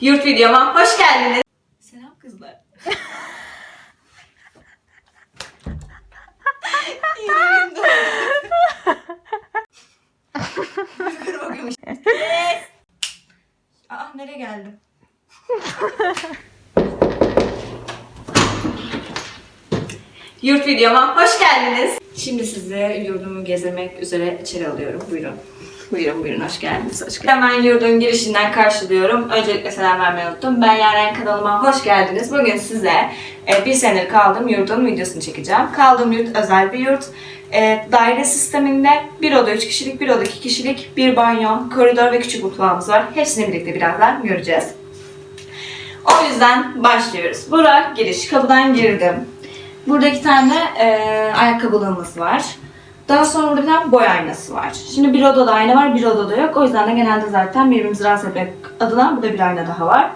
Yurt videoma hoş geldiniz. Selam kızlar. Yes. Aa nereye geldim? Yurt videoma hoş geldiniz. Şimdi size yurdumu gezdirmek üzere içeri alıyorum. Buyurun. Buyurun buyurun hoş geldiniz. Hoş geldiniz. Hemen yurdun girişinden karşılıyorum. Öncelikle selam vermeyi unuttum. Ben Yaren kanalıma hoş geldiniz. Bugün size e, bir senedir kaldığım yurdun videosunu çekeceğim. Kaldığım yurt özel bir yurt. E, daire sisteminde bir oda 3 kişilik, bir oda 2 kişilik, bir banyo, koridor ve küçük mutfağımız var. Hepsini birlikte birazdan göreceğiz. O yüzden başlıyoruz. Burak giriş. Kapıdan girdim. Burada iki tane e, ayakkabılığımız var. Daha sonra burada bir tane boy aynası var. Şimdi bir odada ayna var, bir odada yok. O yüzden de genelde zaten birbirimizi rahatsız etmek adına burada bir ayna daha var.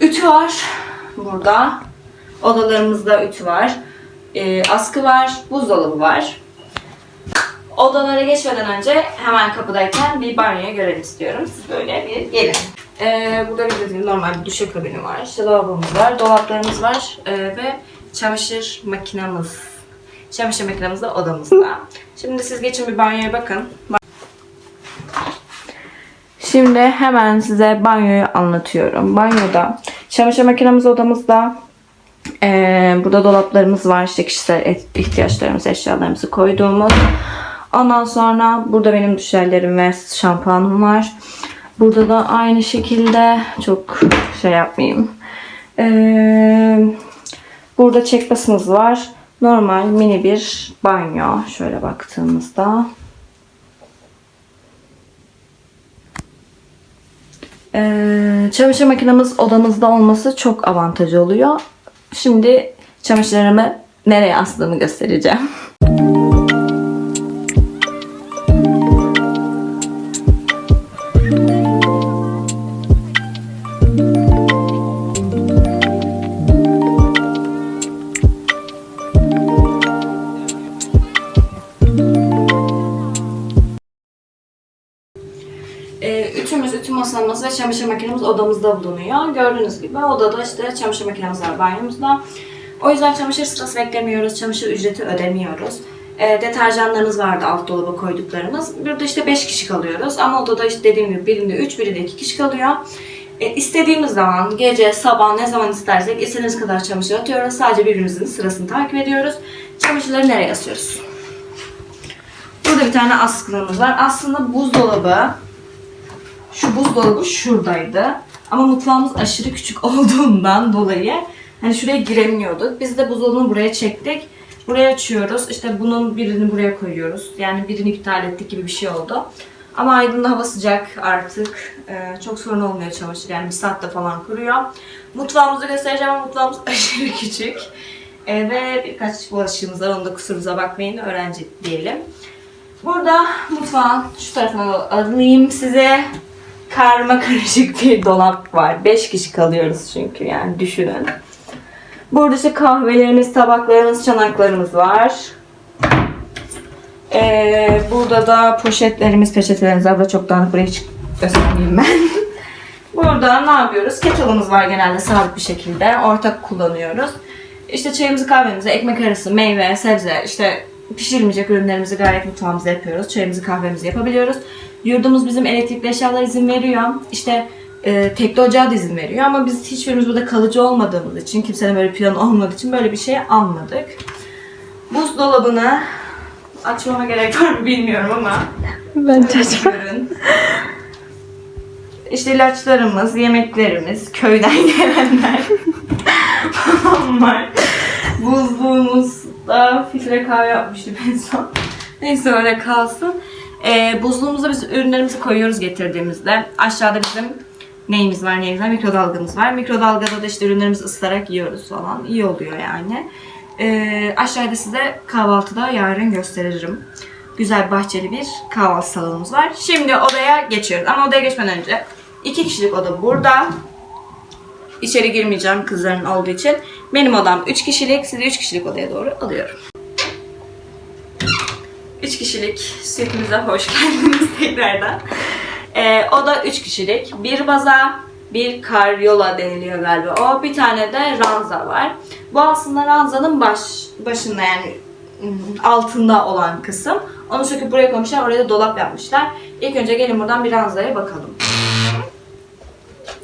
Ütü var burada. Odalarımızda ütü var. E, askı var, buzdolabı var. Odalara geçmeden önce hemen kapıdayken bir banyoya görelim istiyorum. Siz böyle bir gelin. Ee, burada bir normal bir duşakabini var. İşte lavabomuz var, dolaplarımız var ee, ve çamaşır makinamız. Çamaşır makinamız da odamızda. Şimdi siz geçin bir banyoya bakın. Şimdi hemen size banyoyu anlatıyorum. Banyoda çamaşır makinemiz odamızda. Ee, burada dolaplarımız var. İşte kişisel ihtiyaçlarımız, eşyalarımızı koyduğumuz. Ondan sonra burada benim düşerlerim ve şampuanım var. Burada da aynı şekilde çok şey yapmayayım. Ee, burada çekbasımız var. Normal mini bir banyo. Şöyle baktığımızda. Ee, çamaşır makinemiz odamızda olması çok avantajı oluyor. Şimdi çamaşırlarımı nereye astığımı göstereceğim. çamaşır makinemiz odamızda bulunuyor. Gördüğünüz gibi odada işte çamaşır makinemiz var banyomuzda. O yüzden çamaşır sırası beklemiyoruz, çamaşır ücreti ödemiyoruz. Ee, deterjanlarımız vardı alt dolaba koyduklarımız. Burada işte 5 kişi kalıyoruz ama odada işte dediğim gibi birinde 3, birinde 2 kişi kalıyor. E, istediğimiz zaman gece, sabah ne zaman istersek istediğimiz kadar çamaşır atıyoruz. Sadece birbirimizin sırasını takip ediyoruz. Çamaşırları nereye asıyoruz? Burada bir tane askılığımız var. Aslında buzdolabı şu buzdolabı şuradaydı. Ama mutfağımız aşırı küçük olduğundan dolayı hani şuraya giremiyorduk. Biz de buzdolabını buraya çektik. Buraya açıyoruz. İşte bunun birini buraya koyuyoruz. Yani birini iptal ettik gibi bir şey oldu. Ama Aydın'da hava sıcak artık. Ee, çok sorun olmuyor çamaşır. Yani bir saatte falan kuruyor. Mutfağımızı göstereceğim ama mutfağımız aşırı küçük. Ee, ve birkaç bulaşığımız var. Onu da kusurumuza bakmayın. Öğrenci diyelim. Burada mutfağın şu tarafına alayım size. Karma karışık bir dolap var. 5 kişi kalıyoruz çünkü yani düşünün. Burada işte kahvelerimiz, tabaklarımız, çanaklarımız var. Ee, burada da poşetlerimiz, peçetelerimiz var. Burada çok dağınık buraya hiç göstermeyeyim ben. burada ne yapıyoruz? Kettle'ımız var genelde sabit bir şekilde. Ortak kullanıyoruz. İşte çayımızı, kahvemizi, ekmek arası, meyve, sebze, işte pişirilmeyecek ürünlerimizi gayet mutfağımızda yapıyoruz. Çayımızı, kahvemizi yapabiliyoruz. Yurdumuz bizim elektrikli eşyalar izin veriyor. İşte e, tekli ocağı da izin veriyor ama biz hiçbirimiz burada kalıcı olmadığımız için, kimsenin böyle planı olmadığı için böyle bir şey almadık. Buzdolabını açmama gerek var mı bilmiyorum ama Ben Görün. İşte ilaçlarımız, yemeklerimiz, köyden gelenler falan var. Buzluğumuzda filtre kahve yapmıştım en son. Neyse öyle kalsın. Ee, buzluğumuza biz ürünlerimizi koyuyoruz getirdiğimizde. Aşağıda bizim neyimiz var neyimiz var mikrodalgamız var. Mikrodalgada da işte ürünlerimizi ısıtarak yiyoruz falan. İyi oluyor yani. Ee, aşağıda size kahvaltıda yarın gösteririm. Güzel bahçeli bir kahvaltı salonumuz var. Şimdi odaya geçiyoruz. Ama odaya geçmeden önce iki kişilik oda burada. İçeri girmeyeceğim kızların olduğu için. Benim odam 3 kişilik. Sizi 3 kişilik odaya doğru alıyorum. 3 kişilik sütümüze hoş geldiniz tekrardan. Ee, o da 3 kişilik. Bir baza, bir karyola deniliyor galiba. O bir tane de ranza var. Bu aslında ranzanın baş başında yani ım, altında olan kısım. Onu söküp buraya koymuşlar. Oraya da dolap yapmışlar. İlk önce gelin buradan bir ranzaya bakalım.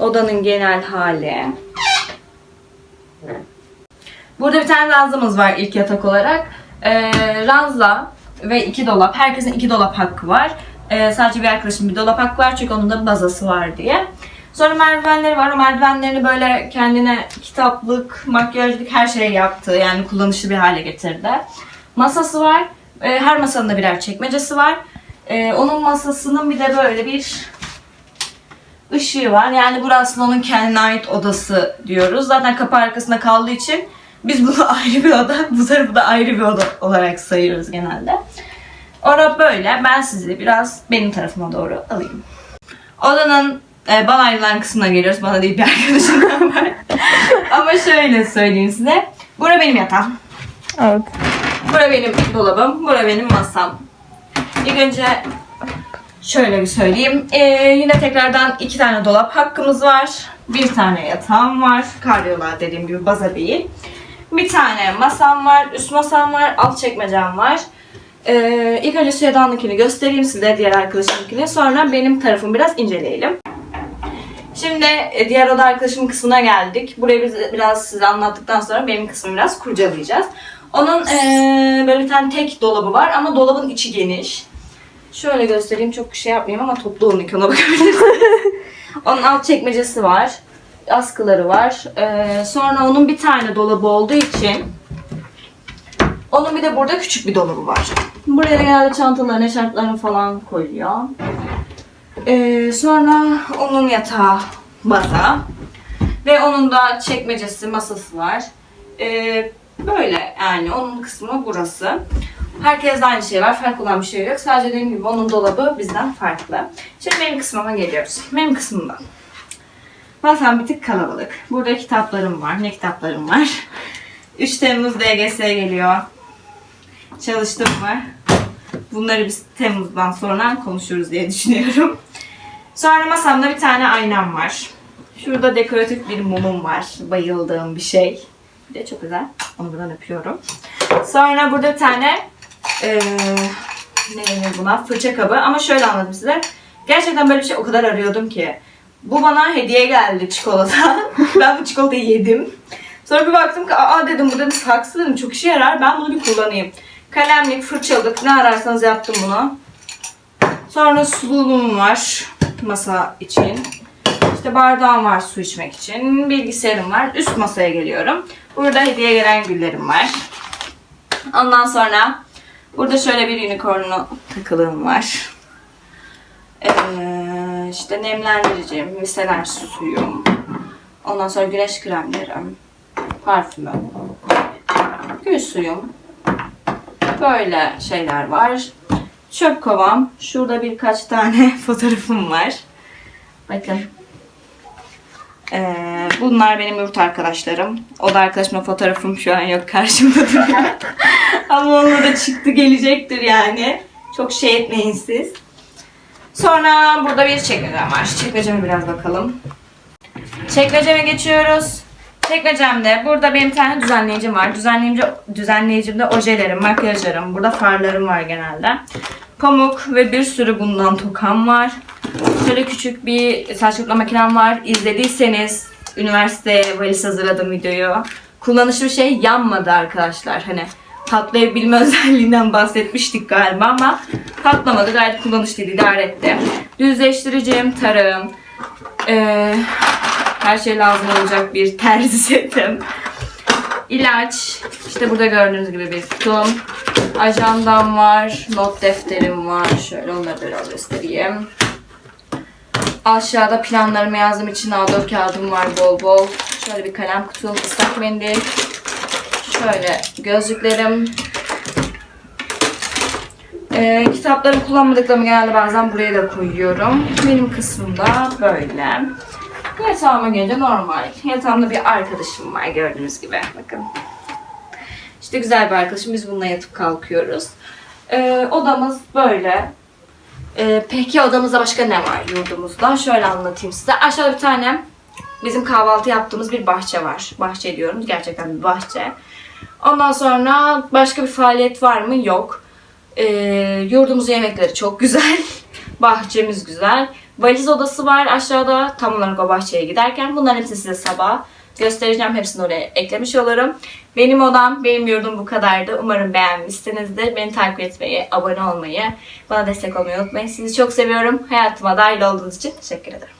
Odanın genel hali. Burada bir tane ranzamız var ilk yatak olarak. Ee, ranza ve iki dolap. Herkesin iki dolap hakkı var. Ee, sadece bir arkadaşım bir dolap hakkı var çünkü onun da bazası var diye. Sonra merdivenleri var. O merdivenlerini böyle kendine kitaplık, makyajlık her şey yaptı. Yani kullanışlı bir hale getirdi. Masası var. Ee, her masanın da birer çekmecesi var. Ee, onun masasının bir de böyle bir ışığı var. Yani burası onun kendine ait odası diyoruz. Zaten kapı arkasında kaldığı için biz bunu ayrı bir oda, bu tarafı da ayrı bir oda olarak sayıyoruz genelde. Orada böyle. Ben sizi biraz benim tarafıma doğru alayım. Odanın e, bana ayrılan kısmına geliyoruz. Bana değil bir arkadaşımdan var. Ama şöyle söyleyeyim size. Bura benim yatağım. Evet. Bura benim dolabım. Bura benim masam. İlk önce şöyle bir söyleyeyim. Ee, yine tekrardan iki tane dolap hakkımız var. Bir tane yatağım var. Karyola dediğim gibi baza değil. Bir tane masam var. Üst masam var. Alt çekmecem var. Ee, ilk önce Süheyda'nınkini göstereyim size. Diğer arkadaşımınkini. Sonra benim tarafımı biraz inceleyelim. Şimdi e, diğer oda arkadaşımın kısmına geldik. Burayı biz biraz size anlattıktan sonra benim kısmımı biraz kurcalayacağız. Onun eee, böyle bir tane tek dolabı var ama dolabın içi geniş. Şöyle göstereyim çok şey yapmayayım ama toplu onun ona bakabilirsiniz. onun alt çekmecesi var. Askıları var. Eee, sonra onun bir tane dolabı olduğu için onun bir de burada küçük bir dolabı var. Buraya genelde çantalarını, eşarplarını falan koyuyor. Ee, sonra onun yatağı baza. Ve onun da çekmecesi, masası var. Ee, böyle yani onun kısmı burası. Herkes aynı şey var. Fark olan bir şey yok. Sadece dediğim gibi onun dolabı bizden farklı. Şimdi benim kısmıma geliyoruz. Benim kısmımda. Masam bir tık kalabalık. Burada kitaplarım var. Ne kitaplarım var? 3 Temmuz DGS geliyor. Çalıştım mı? Bunları biz Temmuz'dan sonra konuşuruz diye düşünüyorum. Sonra masamda bir tane aynam var. Şurada dekoratif bir mumum var. Bayıldığım bir şey. Bir de çok güzel. Onu buradan öpüyorum. Sonra burada bir tane eee ne denir buna? Fırça kabı. Ama şöyle anladım size. Gerçekten böyle bir şey o kadar arıyordum ki. Bu bana hediye geldi çikolata. ben bu çikolatayı yedim. Sonra bir baktım ki aa dedim bu dedim saksı dedim çok işe yarar ben bunu bir kullanayım. Kalemlik, fırçalık ne ararsanız yaptım bunu. Sonra sululuğum var masa için. İşte bardağım var su içmek için. Bilgisayarım var. Üst masaya geliyorum. Burada hediye gelen güllerim var. Ondan sonra burada şöyle bir unicornlu takılığım var. Ee, işte nemlendiricim, miseler suyum. Ondan sonra güneş kremlerim, parfümüm, gül suyum. Böyle şeyler var. Çöp kovam. Şurada birkaç tane fotoğrafım var. Bakın. Ee, bunlar benim yurt arkadaşlarım. O da arkadaşımla fotoğrafım şu an yok karşımda duruyor. Ama onunla da çıktı gelecektir yani. Çok şey etmeyin siz. Sonra burada bir çekmecem var. Çekmeceme biraz bakalım. Çekmeceme geçiyoruz. Çekmecemde burada benim tane düzenleyicim var. Düzenleyici, düzenleyicimde ojelerim, makyajlarım, burada farlarım var genelde. Pamuk ve bir sürü bundan tokam var. Şöyle küçük bir saç kurutma makinem var. İzlediyseniz üniversiteye valiz hazırladım videoyu. Kullanışlı bir şey yanmadı arkadaşlar. Hani patlayabilme özelliğinden bahsetmiştik galiba ama patlamadı. Gayet kullanışlıydı, idare etti. Düzleştiricim, tarağım, ee, her şey lazım olacak bir terzi setim. İlaç, işte burada gördüğünüz gibi bir kutum. Ajandam var, not defterim var. Şöyle onları biraz göstereyim. Aşağıda planlarımı yazdığım için A4 kağıdım var bol bol. Şöyle bir kalem kutum, ıslak mendil. Şöyle gözlüklerim. Ee, kitapları kullanmadıklarımı genelde bazen buraya da koyuyorum. Benim kısmımda böyle. Yatağıma gelince normal. Yatağımda bir arkadaşım var gördüğünüz gibi. Bakın. İşte güzel bir arkadaşım. Biz bununla yatıp kalkıyoruz. Ee, odamız böyle. Ee, peki odamızda başka ne var yurdumuzda? Şöyle anlatayım size. Aşağıda bir tane bizim kahvaltı yaptığımız bir bahçe var. Bahçe diyorum. Gerçekten bir bahçe. Ondan sonra başka bir faaliyet var mı? Yok. Ee, yurdumuzun yemekleri çok güzel. Bahçemiz güzel. Valiz odası var aşağıda. Tam olarak o bahçeye giderken. Bunların hepsini size sabah göstereceğim. Hepsini oraya eklemiş olurum. Benim odam, benim yurdum bu kadardı. Umarım beğenmişsinizdir. Beni takip etmeyi, abone olmayı, bana destek olmayı unutmayın. Sizi çok seviyorum. Hayatıma dahil olduğunuz için teşekkür ederim.